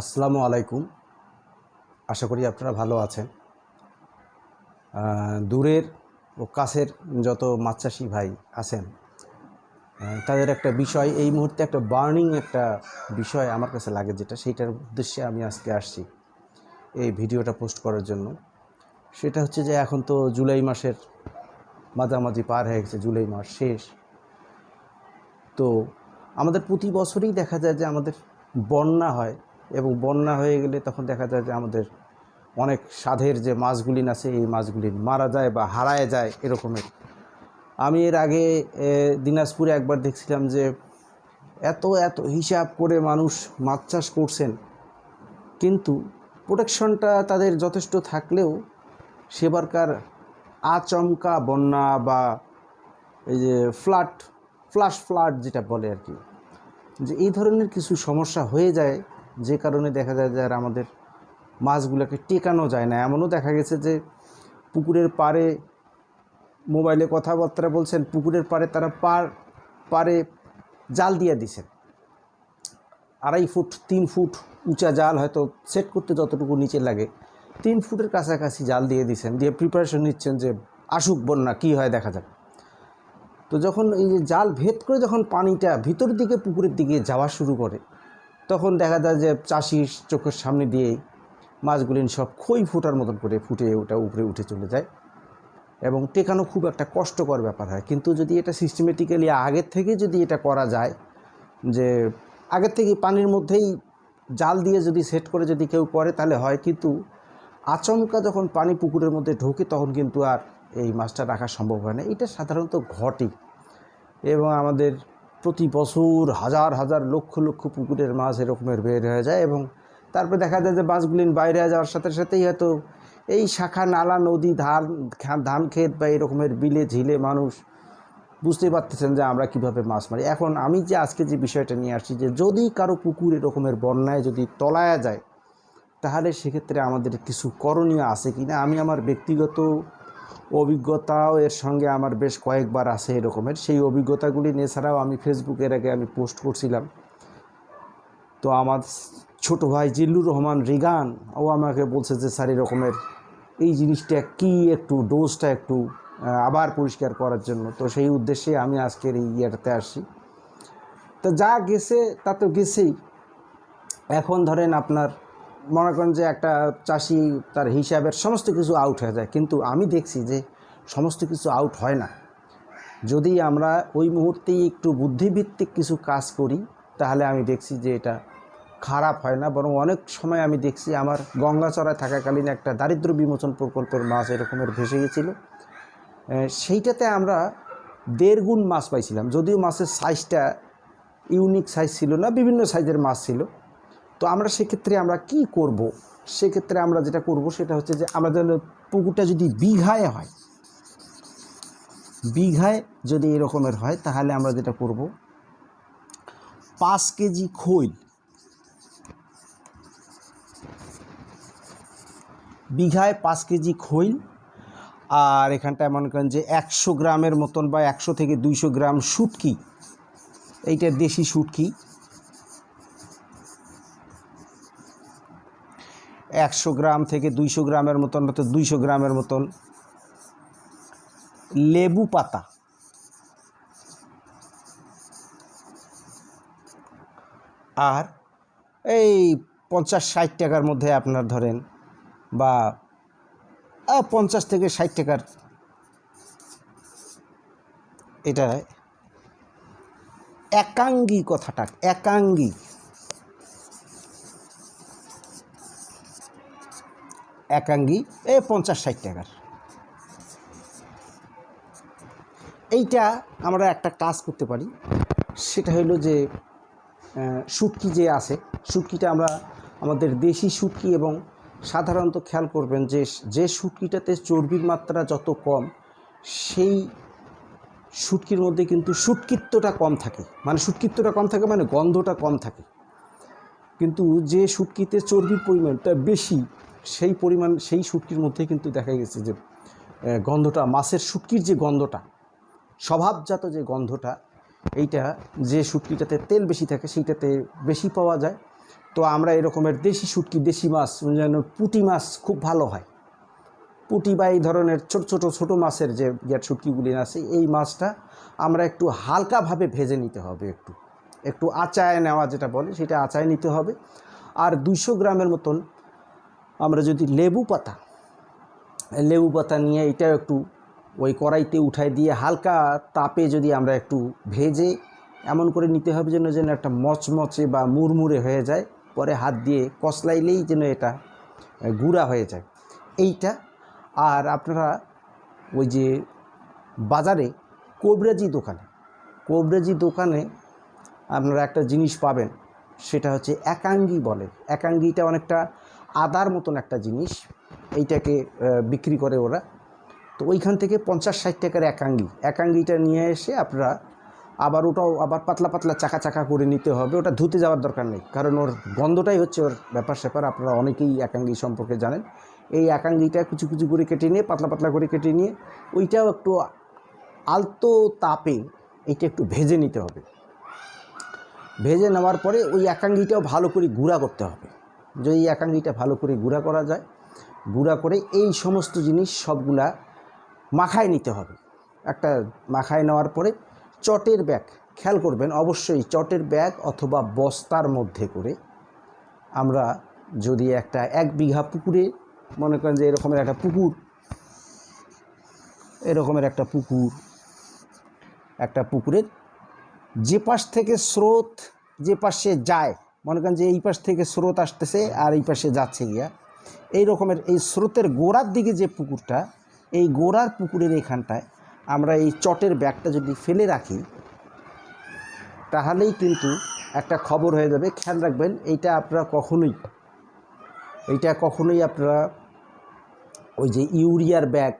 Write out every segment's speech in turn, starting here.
আসসালামু আলাইকুম। আশা করি আপনারা ভালো আছেন। দূরের ও কাছের যত মাছ চাষি ভাই আছেন তাদের একটা বিষয়, এই মুহূর্তে একটা বার্নিং একটা বিষয় আমার কাছে লাগে যেটা, সেইটার উদ্দেশ্যে আমি আজকে আসছি এই ভিডিওটা পোস্ট করার জন্য। সেটা হচ্ছে যে এখন তো জুলাই মাসের মাঝামাঝি পার হয়ে গেছে, জুলাই মাস শেষ। তো আমাদের প্রতি বছরই দেখা যায় যে আমাদের বন্যা হয় এবং বন্যা হয়ে গেলে তখন দেখা যায় যে আমাদের অনেক সাধের যে মাছগুলি আছে, এই মাছগুলি মারা যায় বা হারায় যায় এরকমের। আমি এর আগে দিনাজপুরে একবার দেখছিলাম যে এত এত হিসাব করে মানুষ মাছ চাষ করছেন। কিন্তু প্রোটেকশনটা তাদের যথেষ্ট থাকলেও সেবারকার আচমকা বন্যা বা এই যে ফ্লাড, ফ্লাশ ফ্লাড যেটা বলে আর কি, যে এই ধরনের কিছু সমস্যা হয়ে যায় যে কারণে দেখা যায় যে আর আমাদের মাছগুলোকে টেকানো যায় না। এমনও দেখা গেছে যে পুকুরের পাড়ে মোবাইলে কথাবার্তা বলছেন, পুকুরের পাড়ে তারা পার, পাড়ে জাল দিয়ে দিছেন আড়াই ফুট, তিন ফুট উঁচা জাল হয়তো সেট করতে যতটুকু নিচে লাগে, তিন ফুটের কাছাকাছি জাল দিয়ে দিছেন দিয়ে প্রিপারেশন নিচ্ছেন যে আসুক বন্যা, কী হয় দেখা যাক। তো যখন এই যে জাল ভেদ করে যখন পানিটা ভিতরের দিকে পুকুরের দিকে যাওয়া শুরু করে তখন দেখা যায় যে চাষির চোখের সামনে দিয়েই মাছগুলি সব খই ফোটার মতন করে ফুটে ওটা উপরে উঠে চলে যায়। এবং টেকানো খুব একটা কষ্টকর ব্যাপার হয়। কিন্তু যদি এটা সিস্টেমেটিক্যালি আগের থেকে যদি এটা করা যায়, যে আগের থেকে পানির মধ্যেই জাল দিয়ে যদি সেট করে যদি কেউ করে, তাহলে হয় কিন্তু আচমকা যখন পানি পুকুরের মধ্যে ঢোকে, তখন কিন্তু আর এই মাছটা রাখা সম্ভব হয় না। এটা সাধারণত ঘটে। এবং আমাদের প্রতি বছর হাজার হাজার লক্ষ লক্ষ পুকুরের মাছ এরকমের বের হয়ে যায় এবং তারপরে দেখা যায় যে মাছগুলি বাইরে যাওয়ার সাথে সাথেই হয়তো এই শাখা, নালা, নদী, ধান ধান ক্ষেত বা এরকমের বিলে ঝিলে মানুষ বুঝতেই পারতেছেন যে আমরা কীভাবে মাছ মারি। এখন আমি যে আজকে যে বিষয়টা নিয়ে আসছি যে যদি কারও পুকুর এরকমের বন্যায় যদি তলায়া যায়, তাহলে সেক্ষেত্রে আমাদের কিছু করণীয় আছে কি না আমি আমার ব্যক্তিগত অভিজ্ঞতাও এর সঙ্গে আমার বেশ কয়েকবার আছে এরকমের। সেই অভিজ্ঞতাগুলি নিয়ে ছাড়াও আমি ফেসবুকের আগে আমি পোস্ট করছিলাম। তো আমার ছোট ভাই জিল্লুর রহমান রিগান, ও আমাকে বলছে যে, স্যার, এরকমের এই জিনিসটা কি একটু ডোজটা একটু আবার পরিষ্কার করার জন্য? তো সেই উদ্দেশ্যে আমি আজকের এই ইয়েটাতে আসছি। তো যা গেছে তা তো গেছেই। এখন ধরেন আপনার মনে করেন যে একটা চাষি তার হিসাবের সমস্ত কিছু আউট হয়ে যায়। কিন্তু আমি দেখছি যে সমস্ত কিছু আউট হয় না। যদি আমরা ওই মুহূর্তেই একটু বুদ্ধিভিত্তিক কিছু কাজ করি, তাহলে আমি দেখছি যে এটা খারাপ হয় না। বরং অনেক সময় আমি দেখছি আমার গঙ্গাচড়ায় থাকাকালীন একটা দারিদ্র বিমোচন প্রকল্পের মাছ এরকমের ভেসে গেছিল। সেইটাতে আমরা দেড় গুণ মাছ পাইছিলাম। যদিও মাছের সাইজটা ইউনিক সাইজ ছিল না, বিভিন্ন সাইজের মাছ ছিল। তো আমরা সেক্ষেত্রে আমরা কি করব? সেক্ষেত্রে আমরা যেটা করব সেটা হচ্ছে যে আমরা যেন পুকুরটা যদি বিঘায় হয়, বিঘায় যদি এরকমের হয়, তাহলে আমরা যেটা করব? পাঁচ কেজি খৈল বিঘায় পাঁচ কেজি খৈল আর এখানটায় মনে করেন যে একশো গ্রামের মতন বা একশো থেকে দুইশো গ্রাম শুটকি, এইটা দেশি শুটকি। একশো গ্রাম থেকে দুইশো গ্রামের মতন হয়তো দুইশো গ্রামের মতন লেবু পাতা। আর এই পঞ্চাশ ষাট টাকার মধ্যে আপনার ধরেন বা পঞ্চাশ থেকে ষাট টাকার এটা একাঙ্গি কথাটা, একাঙ্গি। একাঙ্গি এ পঞ্চাশ ষাট টাকার। এইটা আমরা একটা কাজ করতে পারি, সেটা হলো যে শুটকি যে আছে শুটকিটা আমরা আমাদের দেশি শুটকি এবং সাধারণত খেয়াল করবেন যে যে শুটকিটাতে চর্বির মাত্রা যত কম, সেই শুটকির মধ্যে কিন্তু শুটকিত্বটা কম থাকে। মানে শুটকিত্বটা কম থাকে মানে গন্ধটা কম থাকে। কিন্তু যে শুটকিতে চর্বির পরিমাণটা বেশি সেই পরিমাণ, সেই শুটকির মধ্যে কিন্তু দেখা গেছে যে গন্ধটা, মাছের শুটকির যে গন্ধটা, স্বভাবজাত যে গন্ধটা, এইটা যে শুটকিটাতে তেল বেশি থাকে সেইটাতে বেশি পাওয়া যায়। তো আমরা এরকমের দেশি শুটকি, দেশি মাছ, যেন পুঁটি মাছ খুব ভালো হয়। পুঁটি বা এই ধরনের ছোট ছোট ছোট মাছের যে গ্যাট শুটকিগুলি আছে, এই মাছটা আমরা একটু হালকাভাবে ভেজে নিতে হবে একটু। একটু আচায় নেওয়া যেটা বলে, সেটা আচায় নিতে হবে। আর দুইশো গ্রামের মতন আমরা যদি লেবু পাতা লেবু পাতা নিয়ে এটা একটু ওই কড়াইতে উঠাই দিয়ে হালকা তাপে যদি আমরা একটু ভেজে এমন করে নিতে হবে যেন যেন একটা মচমচে বা মুড়মুড়ে হয়ে যায়, পরে হাত দিয়ে কসলাইলেই যেন এটা গুঁড়া হয়ে যায়। এইটা আর আপনারা ওই যে বাজারে কোবরাজি দোকানে কোবরাজি দোকানে আপনারা একটা জিনিস পাবেন, সেটা হচ্ছে একাঙ্গি বলে। একাঙ্গিটা অনেকটা আদার মতন একটা জিনিস, এইটাকে বিক্রি করে ওরা। তো ওইখান থেকে পঞ্চাশ ষাট টাকার একাঙ্গি একাঙ্গিটা নিয়ে এসে আপনারা আবার ওটাও আবার পাতলা পাতলা চাকা চাকা করে নিতে হবে। ওটা ধুতে যাওয়ার দরকার নেই। কারণ ওর গন্ধটাই হচ্ছে ওর ব্যাপার স্যাপার। আপনারা অনেকেই একাঙ্গি সম্পর্কে জানেন। এই একাঙ্গিটা কুচি কুচি করে কেটে নিয়ে, পাতলা পাতলা করে কেটে নিয়ে, ওইটাও একটু আলতো তাপে এইটা একটু ভেজে নিতে হবে। ভেজে নেওয়ার পরে ওই একাঙ্গিটাও ভালো করে গুঁড়া করতে হবে। যদি একাঙ্গিটা ভালো করে গুঁড়া করা যায়, গুঁড়া করে এই সমস্ত জিনিস সবগুলা মাখায় নিতে হবে। একটা মাখায় নেওয়ার পরে চটের ব্যাগ, খেয়াল করবেন অবশ্যই চটের ব্যাগ অথবা বস্তার মধ্যে করে আমরা যদি একটা এক বিঘা পুকুরে, মনে করেন যে এরকমের একটা পুকুর, এরকমের একটা পুকুর, একটা পুকুরের যে পাশ থেকে স্রোত যে পাশে যায় মনে করেন যে এই পাশ থেকে স্রোত আসতেছে আর এই পাশে যাচ্ছে গিয়া। এই রকমের এই স্রোতের গোড়ার দিকে যে পুকুরটা, এই গোড়ার পুকুরের এখানটায় আমরা এই চটের ব্যাগটা যদি ফেলে রাখি, তাহলেই কিন্তু একটা খবর হয়ে যাবে। খেয়াল রাখবেন, এইটা আপনারা কখনোই, এইটা কখনোই আপনারা ওই যে ইউরিয়ার ব্যাগ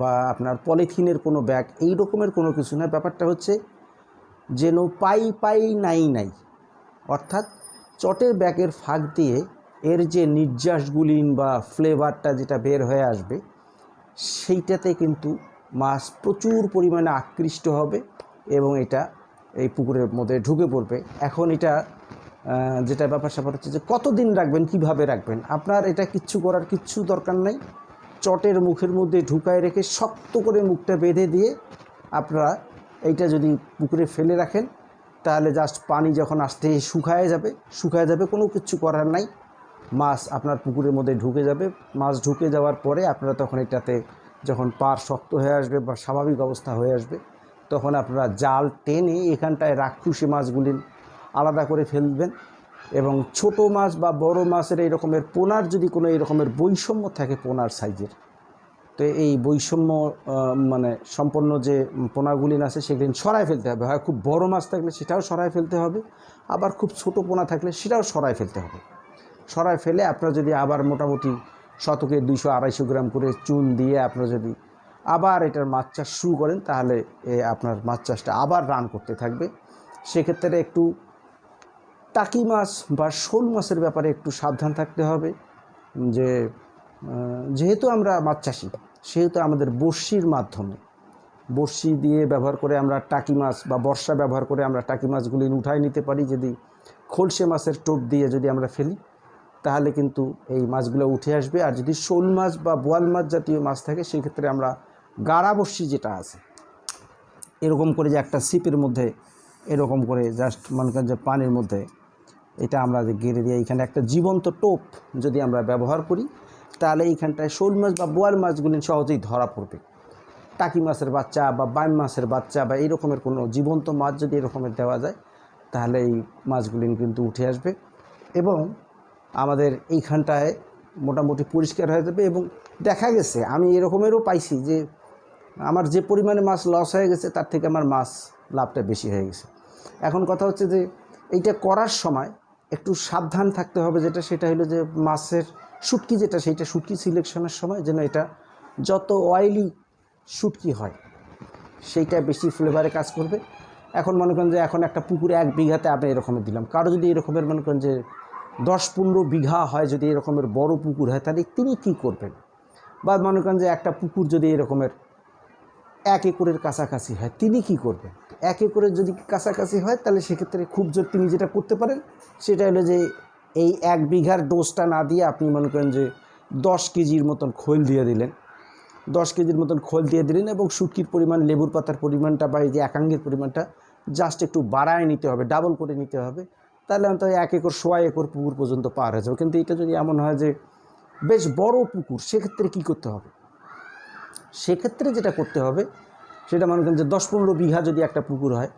বা আপনার পলিথিনের কোনো ব্যাগ, এই রকমের কোনো কিছু না। ব্যাপারটা হচ্ছে যেন পাই পাই নাই নাই, অর্থাৎ চটের ব্যাগের ফাঁক দিয়ে এর যে নির্যাসগুলিন বা ফ্লেভারটা যেটা বের হয়ে আসবে, সেইটাতে কিন্তু মাছ প্রচুর পরিমাণে আকৃষ্ট হবে এবং এটা এই পুকুরের মধ্যে ঢুকে পড়বে। এখন এটা যেটা ব্যাপার স্যাপার হচ্ছে যে কতদিন রাখবেন, কীভাবে রাখবেন? আপনার এটা কিচ্ছু করার কিচ্ছু দরকার নাই। চটের মুখের মধ্যে ঢুকায় রেখে শক্ত করে মুখটা বেঁধে দিয়ে আপনারা এইটা যদি পুকুরে ফেলে রাখেন তাহলে জাস্ট পানি যখন আসতে শুকায় যাবে শুকায় যাবে, কোনো কিছু করার নাই। মাছ আপনার পুকুরের মধ্যে ঢুকে যাবে। মাছ ঢুকে যাওয়ার পরে আপনারা তখন এটাতে যখন পার শক্ত হয়ে আসবে বা স্বাভাবিক অবস্থা হয়ে আসবে, তখন আপনারা জাল টেনে এখানটায় রাক্ষুসী মাছগুলি আলাদা করে ফেলবেন এবং ছোট মাছ বা বড় মাছের এই রকমের পোনার যদি কোনো এই রকমের বৈষম্য থাকে পোনার সাইজের তো এই বৈষম্য মানে সম্পন্ন যে পোনাগুলিন আছে সেগুলি সরাই ফেলতে হবে। হয় খুব বড় মাছ থাকলে সেটাও সরাই ফেলতে হবে, আবার খুব ছোট পোনা থাকলে সেটাও সরাই ফেলতে হবে। সরাই ফেলে আপনারা যদি আবার মোটামুটি শতকে দুইশো আড়াইশো গ্রাম করে চুন দিয়ে আপনারা যদি আবার এটার মাছ চাষ শুরু করেন, তাহলে এ আপনার মাছ চাষটা আবার রান করতে থাকবে। সেক্ষেত্রে একটু টাকি মাছ বা শোল মাছের ব্যাপারে একটু সাবধান থাকতে হবে। যে যেহেতু আমরা মাছ চাষি সেহেতু আমাদের বড়শির মাধ্যমে। বড়শি দিয়ে ব্যবহার করে আমরা টাকি মাছ বা বর্ষা ব্যবহার করে আমরা টাকি মাছগুলি উঠায় নিতে পারি। যদি খোলসে মাছের টোপ দিয়ে যদি আমরা ফেলি, তাহলে কিন্তু এই মাছগুলো উঠে আসবে। আর যদি শোল মাছ বা বোয়াল মাছ জাতীয় মাছ থাকে, সেক্ষেত্রে আমরা গাড়া বড়শি যেটা আছে, এরকম করে যে একটা সিপের মধ্যে, এরকম করে জাস্ট মনে করেন যে পানির মধ্যে, এটা আমরা যে গেড়ে দিয়ে, এখানে একটা জীবন্ত টোপ যদি আমরা ব্যবহার করি তাহলে এইখানটায় শোল মাছ বা বোয়াল মাছগুলি সহজেই ধরা পড়বে। টাকি মাছের বাচ্চা বা বাইম মাছের বাচ্চা বা এই রকমের কোনো জীবন্ত মাছ যদি এরকমের দেওয়া যায়, তাহলে এই মাছগুলি কিন্তু উঠে আসবে এবং আমাদের এইখানটায় মোটামুটি পরিষ্কার হয়ে যাবে এবং দেখা গেছে, আমি এরকমেরও পাইছি যে আমার যে পরিমাণে মাছ লস হয়ে গেছে, তার থেকে আমার মাছ লাভটা বেশি হয়ে গেছে। এখন কথা হচ্ছে যে, এইটা করার সময় একটু সাবধান থাকতে হবে যেটা, সেটা হলো যে মাছের শুটকি যেটা, সেইটা শুটকি সিলেকশনের সময় যেন এটা যত অয়েলি শুটকি হয়, সেইটা বেশি ফ্লেভারে কাজ করবে। এখন মনে করেন যে এখন একটা পুকুরে এক বিঘাতে আপনি এরকমের দিলাম। কারও যদি এরকমের মনে করেন যে দশ পনেরো বিঘা হয় যদি এরকমের বড় পুকুর হয়, তাহলে তিনি কী করবেন? বা মনে করেন যে একটা পুকুর যদি এরকমের এক একরের কাছাকাছি হয়, তিনি কি করবেন? এক একরের যদি কাছাকাছি হয়, তাহলে সেক্ষেত্রে খুব জোর তিনি যেটা করতে পারেন, সেটা হলো যে এই এক বিঘার ডোজটা না দিয়ে আপনি মনে করেন যে দশ কেজির মতন খোল দিয়ে দিলেন। দশ কেজির মতন খোল দিয়ে দিলেন এবং শুটকির পরিমাণ, লেবুর পাতার পরিমাণটা বা এই যে একাঙ্গের পরিমাণটা জাস্ট একটু বাড়ায় নিতে হবে ডাবল করে নিতে হবে। তাহলে অন্তত এক একর, সোয়া একর পুকুর পর্যন্ত পার হয়ে যাবে। কিন্তু এটা যদি এমন হয় যে বেশ বড় পুকুর, সেক্ষেত্রে কী করতে হবে? সেক্ষেত্রে যেটা করতে হবে, সেটা মনে করেন যে দশ পনেরো বিঘা যদি একটা পুকুর হয়,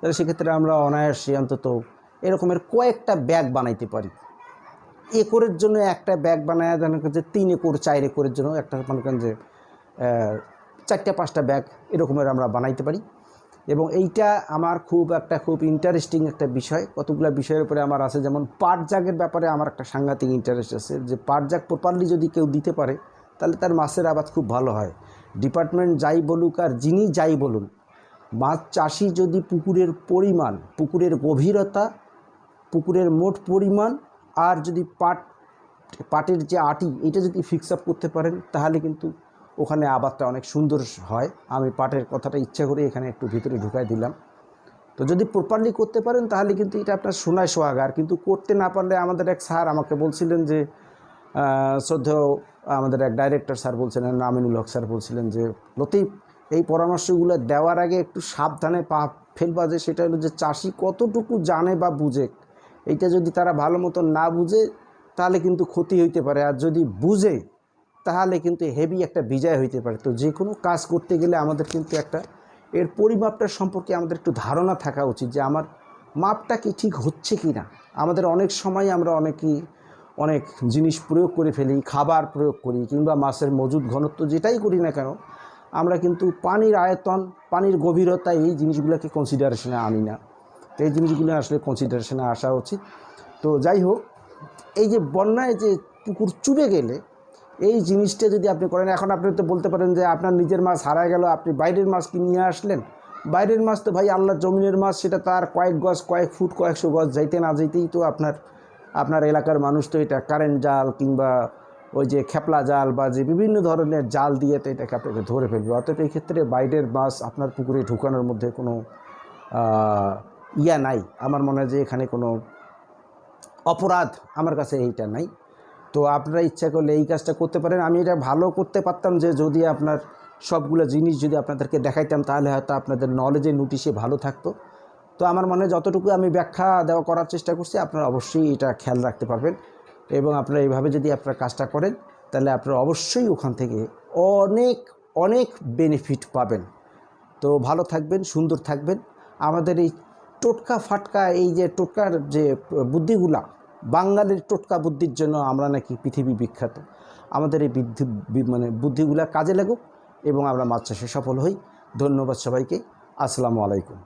তাহলে সেক্ষেত্রে আমরা অনায়াসে অন্তত এরকমের কয়েকটা ব্যাগ বানাইতে পারি। একরের জন্য একটা ব্যাগ বানায় মনে যে তিন একর, চার একরের জন্য একটা মনে করেন যে চারটা পাঁচটা ব্যাগ এরকমের আমরা বানাইতে পারি। এবং এইটা আমার খুব একটা খুব ইন্টারেস্টিং একটা বিষয়। কতগুলো বিষয়ের উপরে আমার আছে, যেমন পাট জাগের ব্যাপারে আমার একটা সাংঘাতিক ইন্টারেস্ট আছে যে পাট জাগ প্রপারলি যদি কেউ দিতে পারে, তাহলে তার মাছের আবাদ খুব ভালো হয়। ডিপার্টমেন্ট যাই বলুক আর যিনি যাই বলুন, মাছ চাষি যদি পুকুরের পরিমাণ, পুকুরের গভীরতা পুকুরের মোট পরিমাণ আর যদি পাট, পাটের যে আটি, এটা যদি ফিক্স আপ করতে পারেন, তাহলে কিন্তু ওখানে আবাদটা অনেক সুন্দর হয়। আমি পাটের কথাটা ইচ্ছা করে এখানে একটু ভিতরে ঢুকাই দিলাম। তো যদি প্রপারলি করতে পারেন, তাহলে কিন্তু এটা আপনার সোনায় সোহাগার কিন্তু করতে না পারলে আমাদের এক স্যার আমাকে বলছিলেন যে শ্রদ্ধেয় আমাদের এক ডাইরেক্টর স্যার বলছিলেন, আমিনুল হক স্যার বলছিলেন যে, লতিফ, এই পরামর্শগুলো দেওয়ার আগে একটু সাবধানে পা ফেলবা যে, সেটা হলো যে, চাষি কতটুকু জানে বা বুঝে এইটা যদি তারা ভালো মতো না বুঝে, তাহলে কিন্তু ক্ষতি হইতে পারে। আর যদি বুঝে, তাহলে কিন্তু হেভি একটা বিজয় হইতে পারে। তো যে কোনো কাজ করতে গেলে আমাদের কিন্তু একটা, এর পরিমাপটা সম্পর্কে আমাদের একটু ধারণা থাকা উচিত যে আমার মাপটা কি ঠিক হচ্ছে কি না আমাদের অনেক সময় আমরা অনেকেই, অনেক জিনিস প্রয়োগ করে ফেলি, খাবার প্রয়োগ করি, কিংবা মাছের মজুদ ঘনত্ব যেটাই করি না কেন, আমরা কিন্তু পানির আয়তন, পানির গভীরতা এই জিনিসগুলোকে কনসিডারেশনে আনি না। তো এই জিনিসগুলো আসলে কনসিডারেশনে আসা উচিত। তো যাই হোক, এই যে বন্যায় যে পুকুর চুবে গেলে, এই জিনিসটা যদি আপনি করেন, এখন আপনি তো বলতে পারেন যে আপনার নিজের মাছ হারা গেল, আপনি বাইরের মাছ কি নিয়ে আসলেন? বাইরের মাছ তো ভাই আল্লাহর জমিনের মাছ, সেটা তার কয়েক গজ, কয়েক ফুট, কয়েকশো গজ যাইতে না যাইতেই তো আপনার আপনার এলাকার মানুষ তো এটা কারেন্ট জাল কিংবা ওই যে খেপলা জাল বা যে বিভিন্ন ধরনের জাল দিয়ে তো এটাকে আপনাকে ধরে ফেলবে। অতএব এই ক্ষেত্রে বাইরের মাছ আপনার পুকুরে ঢুকানোর মধ্যে কোনো ইয়া নাই। আমার মনে হয় যে এখানে কোনো অপরাধ আমার কাছে এইটা নাই। তো আপনারা ইচ্ছা করলে এই কাজটা করতে পারেন। আমি এটা ভালো করতে পারতাম যে যদি আপনার সবগুলো জিনিস যদি আপনাদেরকে দেখাইতাম, তাহলে হয়তো আপনাদের নলেজে নোটিশে ভালো থাকতো। তো আমার মনে হয় যতটুকু আমি ব্যাখ্যা দেওয়া করার চেষ্টা করছি, আপনারা অবশ্যই এটা খেয়াল রাখতে পারবেন। এবং আপনারা এইভাবে যদি আপনারা কাজটা করেন, তাহলে আপনারা অবশ্যই ওখান থেকে অনেক অনেক বেনিফিট পাবেন। তো ভালো থাকবেন, সুন্দর থাকবেন। আমাদের এই টোটকা ফাটকা, এই যে টোটকার যে বুদ্ধিগুলা, বাঙালির টোটকা বুদ্ধির জন্য আমরা নাকি পৃথিবী বিখ্যাত। আমাদের এই বৃদ্ধি মানে বুদ্ধিগুলা কাজে লাগুক এবং আমরা মাছ চাষে সফল হই। ধন্যবাদ সবাইকে। আসসালামু আলাইকুম।